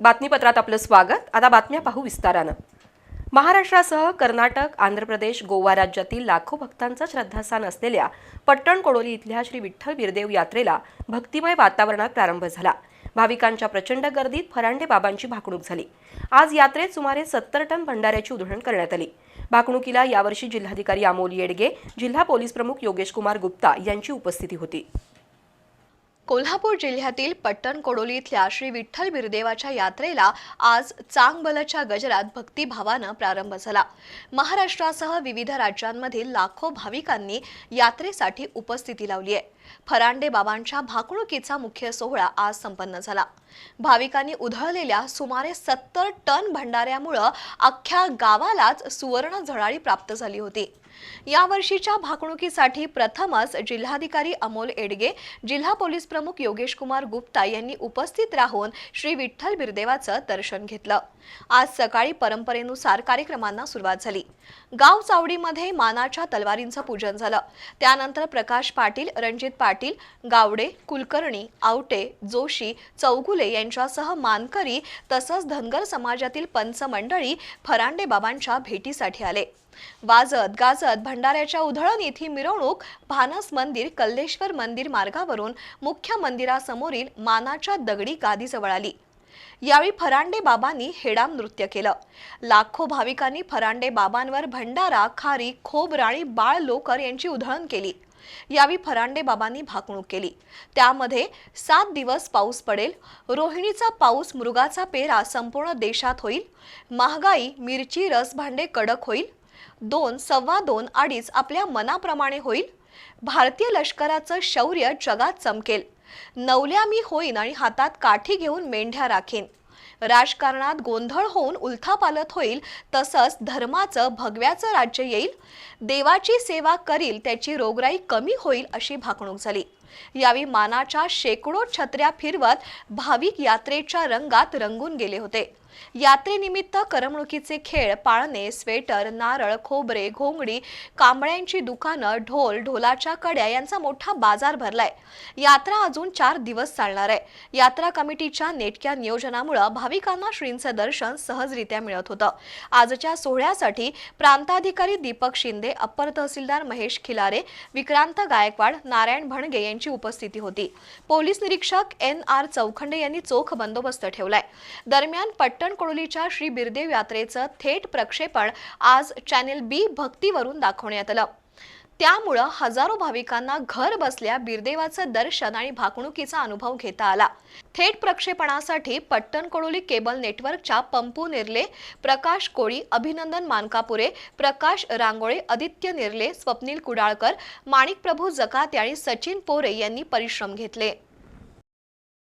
बातमीपत्रात आपलं स्वागत. आता बातम्या पाहू विस्तारानं. महाराष्ट्रासह कर्नाटक आंध्र प्रदेश गोवा राज्यातील लाखो भक्तांचं श्रद्धास्थान असलेल्या पट्टण कोडोली इथल्या श्री विठ्ठल बिरदेव यात्रेला भक्तिमय वातावरणात प्रारंभ झाला. भाविकांच्या प्रचंड गर्दीत फरांडे बाबांची भाकणूक झाली. आज यात्रेत सुमारे सत्तर टन भंडाऱ्याची उधळण करण्यात आली. भाकणुकीला यावर्षी जिल्हाधिकारी अमोल येडगे जिल्हा पोलीस प्रमुख योगेश कुमार गुप्ता यांची उपस्थिती होती. कोल्हापूर जिल्ह्यातील पट्टण कोडोली इथल्या श्री विठ्ठल बिरदेवाच्या यात्रेला आज चांगबलच्या गजरात भक्तिभावानं प्रारंभ झाला. महाराष्ट्रासह विविध राज्यांमधील लाखो भाविकांनी यात्रेसाठी उपस्थिती लावली आहे फरांडे बाबांच्या भाकणुकीचा मुख्य सोहळा आज संपन्न झाला. भाविकांनी उधळलेल्या सुमारे सत्तर टन भंडाऱ्यामुळं अख्ख्या गावालाच सुवर्ण झळाळी प्राप्त झाली होती. यावर्षीच्या भाकणुकीसाठी प्रथमच जिल्हाधिकारी अमोल एडगे जिल्हा पोलीस प्रमुख योगेश कुमार गुप्ता यांनी उपस्थित राहून श्री विठ्ठल बिरदेवाचं दर्शन घेतलं. आज सकाळी परंपरेनुसार कार्यक्रमांना सुरुवात झाली. गाव चावडीमध्ये मानाच्या तलवारींचं पूजन झालं. त्यानंतर प्रकाश पाटील रणजित पाटील गावडे कुलकर्णी आवटे जोशी चौगुले यांच्यासह मानकरी तसंच धनगर समाजातील पंच मंडळी फरांडे बाबांच्या भेटीसाठी आले. वाजत गाजत भंडाऱ्याच्या उधळणीत ही मिरवणूक भानस मंदिर कल्लेश्वर मंदिर मार्गावरून मुख्य मंदिरासमोरील मानाच्या दगडी गादीजवळ आली. यावेळी फरांडे बाबांनी हेडाम नृत्य केलं. लाखो भाविकांनी फरांडे बाबांवर भंडारा खारी खोबराणी बाळ लोकर यांची उधळण केली. यावेळी फरांडे बाबांनी भाकणूक केली. त्यामध्ये सात दिवस पाऊस पडेल रोहिणीचा पाऊस मृगाचा पेरा संपूर्ण देशात होईल महागाई मिरची रसभांडे कडक होईल दोन सव्वा दोन अडीच आपल्या मनाप्रमाणे होईल. भारतीय लष्कराचं शौर्य जगात चमकेल. नवल्या मी होईन आणि हातात काठी घेऊन मेंढ्या राखेन. राजकारणात गोंधळ होऊन उलथापालत होईल तसंच धर्माचं भगव्याचं राज्य येईल. देवाची सेवा करील त्याची रोगराई कमी होईल अशी भाकणूक झाली. यावेळी मानाच्या शेकडो छत्र्या फिरवत भाविक यात्रेच्या रंगात रंगून गेले होते. यात्रेनिमित्त करमणुकीचे खेळ पाळणे स्वेटर नारळ खोबरे घोंगडी कांबळ्यांची दुकानं ढोल ढोलाच्या कड्या यांचा मोठा बाजार भरलाय. यात्रा अजून चार दिवस चालणार आहे. यात्रा कमिटीच्या नेटक्या नियोजनामुळे भाविकांना श्रींचं दर्शन सहजरित्या मिळत होतं. आजच्या सोहळ्यासाठी प्रांताधिकारी दीपक शिंदे अप्पर तहसीलदार महेश खिलारे विक्रांत गायकवाड नारायण भणगे यांची उपस्थिती होती. पोलीस निरीक्षक एन आर चौखंडे यांनी चोख बंदोबस्त ठेवलाय. दरम्यान पट्ट पट्टण कोडोलीच्या श्री बिरदेव यात्रेचं थेट प्रक्षेपण आज चॅनेल बी भक्तीवरून दाखवण्यात आलं. त्यामुळं हजारो भाविकांना घर बसल्या बिरदेवाचं दर्शन आणि भाकणुकीचा अनुभव घेता आला. थेट प्रक्षेपणासाठी पट्टण कोडोली केबल नेटवर्कच्या पंपू निर्ले प्रकाश कोळी अभिनंदन मानकापुरे प्रकाश रांगोळे आदित्य निर्ले स्वप्नील कुडाळकर माणिकप्रभू जकात जकाते आणि सचिन पोरे यांनी परिश्रम घेतले.